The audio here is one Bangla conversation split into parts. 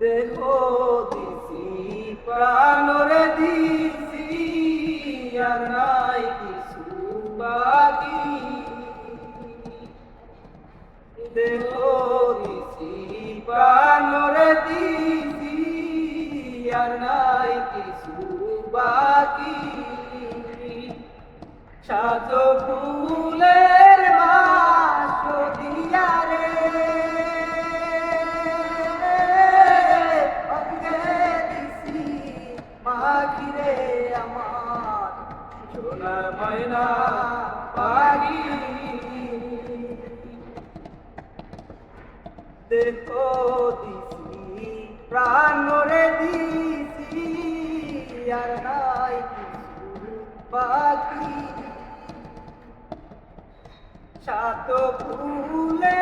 দেখো দিছি, প্রাণরে দিছি, আর নাই কিছু বাকি। দেখো দিছি, প্রাণরে দিছি, আর নাই কিছু বাকি। ফুলের পাখিরে আমার। সোনার ময়না পাখি। দেখো দিছি প্রাণরে দিছি আর নাই বাকি সাত ফুলের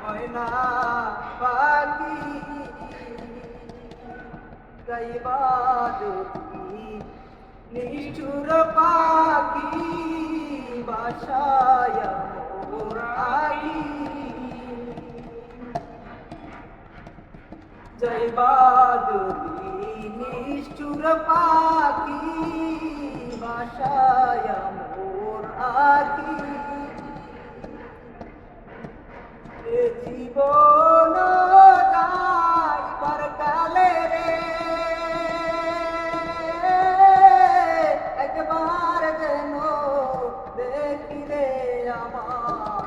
ময়না পাখি নিষ্ঠুর পাখি বাসায় জয়বা যদি নিষ্ঠুর পাখি বাসায় মোর আহি জীবন যাইবার কালে রে। একবার যেন দেখি রে আমার।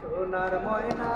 সোনার ময়না